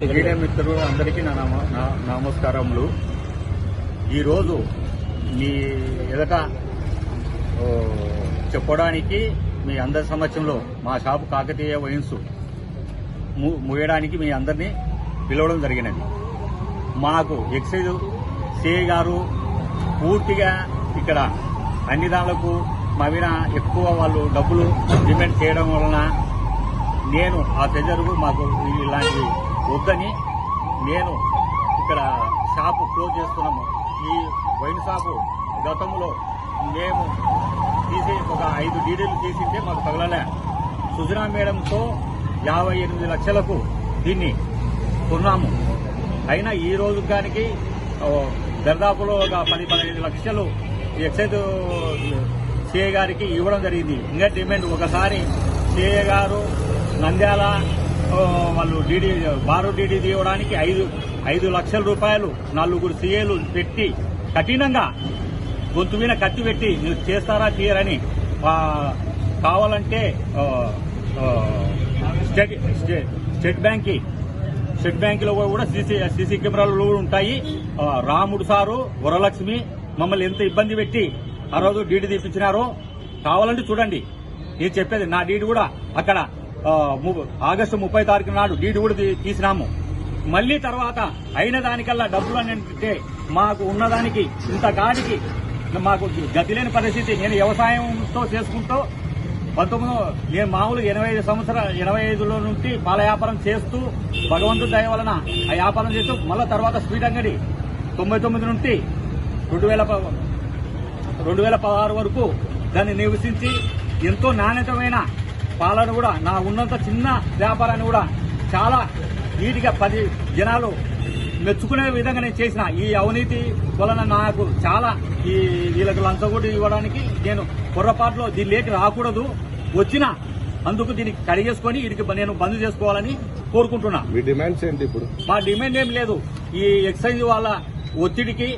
Media మిత్రులు అందరికీ నా నమ- నా- నమస్కారములు. ఈరోజు మీ ఎదట చెప్పడానికి మీ అందరి సమక్షంలో మా షాపు కాకతీయ వైన్స్ ము- ముయ్యడానికి మీ అందరినీ పిలవడం జరిగినది. మాకు ఎక్సైజ్ సిఐ గారు పూర్తిగా ఇక్కడ అన్ని దానిలకు మా మీద ఎక్కువ వాళ్ళు డబ్బులు డిమాండ్ చేయడం వలన నేను ఆ ప్రెజర్కు మాకు ఇలాంటివి వద్దని నేను ఇక్కడ షాపు క్లోజ్ చేస్తున్నాము. ఈ వైన్ షాపు గతంలో మేము తీసి ఒక ఐదు డీడీలు తీసింటే మాకు తగలలే. సుజనా మేడంతో యాభై ఎనిమిది లక్షలకు దీన్ని కొన్నాము. అయినా ఈ రోజు దానికి దర్దాపులో ఒక పది పదిహేను లక్షలు ఎక్సైజ్ సిఏ గారికి ఇవ్వడం జరిగింది. ఇంకా డిమాండ్ ఒకసారి సిఏ గారు నంద్యాల వాళ్ళు డీడీ బారు డీడీ తీయడానికి ఐదు ఐదు లక్షల రూపాయలు నలుగురు సీఏలు పెట్టి కఠినంగా గొంతు మీద కత్తి పెట్టి మీరు చేస్తారా తీయరని కావాలంటే స్టేట్ స్టే- స్టేట్ బ్యాంక్కి స్టేట్ బ్యాంకులో కూడా సీసీ సీసీ కెమెరాలు కూడా ఉంటాయి రాముడు సారు వరలక్ష్మి మమ్మల్ని ఎంత ఇబ్బంది పెట్టి ఆ రోజు డీడీ తీపించినారో కావాలంటే చూడండి. నేను చెప్పేది నా డీడీ కూడా అక్కడ ఆగస్టు ముప్పై తారీఖు నాడు డీడీ కూడా తీసినాము. మళ్ళీ తర్వాత అయిన దానికల్లా డబ్బులు అని అంటే మాకు ఉన్నదానికి ఇంత గాడికి మాకు గతి లేని పరిస్థితి. నేను వ్యవసాయంతో చేసుకుంటూ పంతొమ్మిది నేను మామూలు ఎనభై ఐదు సంవత్సరాలు ఎనభై ఐదులో నుండి పాల వ్యాపారం చేస్తూ భగవంతుడి దయ వలన ఆ వ్యాపారం చేస్తూ మళ్ళీ తర్వాత స్వీట్ అంగడి తొంభై తొమ్మిది నుండి రెండు వేల రెండు వేల పదహారు వరకు దాన్ని నివసించి ఎంతో నాణ్యతమైన పాలను కూడా నా ఉన్నంత చిన్న వ్యాపారాన్ని కూడా చాలా నీటిగా పది జనాలు మెచ్చుకునే విధంగా నేను చేసిన ఈ అవినీతి వలన నాకు చాలా ఈ వీళ్ళకి కూడా ఇవ్వడానికి నేను పొరపాటులో దీనిలోకి రాకూడదు. వచ్చిన అందుకు దీనికి కడిగేసుకొని వీడికి నేను బంద్ చేసుకోవాలని కోరుకుంటున్నా. మీ డిమాండ్స్ ఏంటి ఇప్పుడు? మా డిమాండ్ ఏం లేదు. ఈ ఎక్సైజ్ వాళ్ళ ఒత్తిడికి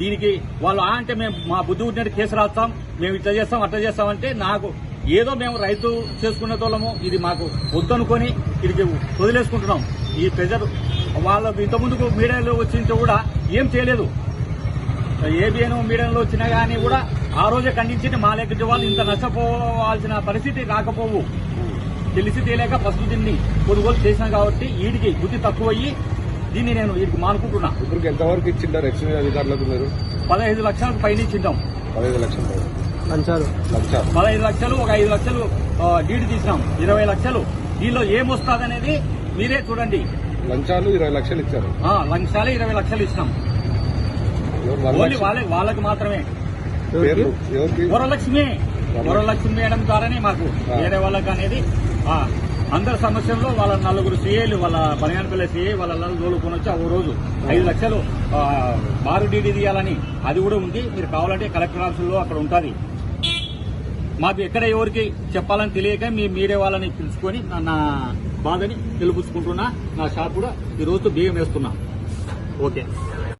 దీనికి వాళ్ళు ఆ అంటే మేము మా బుద్ధి ఉన్నట్టు కేసు రాస్తాం మేము ఇట్లా చేస్తాం అట్లా చేస్తామంటే నాకు ఏదో మేము రైతు చేసుకునే తోళ్ళము ఇది మాకు వద్దనుకొని ఇది వదిలేసుకుంటున్నాం. ఈ ప్రెజర్ వాళ్ళ ఇంతకుముందుకు మీడియాలో వచ్చింటే కూడా ఏం చేయలేదు. ఏబిఎన్ మీడియాలో వచ్చినా కానీ కూడా ఆ రోజే ఖండించి మా లెక్క వాళ్ళు ఇంత నష్టపోవాల్సిన పరిస్థితి రాకపోవు. తెలిసి తెలియక ఫస్ట్ దీన్ని కొనుగోలు చేసినాం కాబట్టి వీడికి బుద్ధి తక్కువ అయ్యి దీన్ని నేను వీడికి మానుకుంటున్నా. ఇప్పుడు ఎంతవరకు ఇచ్చింటారు ఎక్సైజ్ అధికారులకు మీరు? పదహైదు లక్షలకు పైన ఇచ్చింటాం. పదహైదు లక్షలు లంచాలు. లంచాలు. పదహైదు లక్షలు ఒక ఐదు లక్షలు డీడీ తీసినాం. ఇరవై లక్షలు. దీనిలో ఏమొస్తుందనేది మీరే చూడండి. లంచాలు ఇరవై లక్షలు ఇచ్చారు. ఆ, లంచాలే ఇరవై లక్షలు ఇచ్చినాం ఓన్లీ లక్ష- వాళ్ళ వాళ్ళకి మాత్రమే. వరలక్ష్మి. వరలక్ష్మి. మేడం ద్వారానే మాకు. వేరే వాళ్ళకి అనేది ఆ, అందరి సమస్యల్లో వాళ్ళ నలుగురు సీఏలు వాళ్ళ బనగానపల్లి సీఏ వాళ్ళ తోలుకొని వచ్చి ఆ ఓ రోజు ఐదు లక్షలు ఆ, బారు డీడీ తీయాలని. అది కూడా ఉంది. మీరు కావాలంటే కలెక్టర్ ఆఫీసులో అక్కడ ఉంటుంది. మాకు ఎక్కడ ఎవరికి చెప్పాలని తెలియక మీ మీరే వాళ్ళని పిలుచుకొని నా- బాధని తెలుపుచుకుంటున్నా నా షాప్ కూడా ఈ రోజు బియ్యం వేస్తున్నా. ఓకే.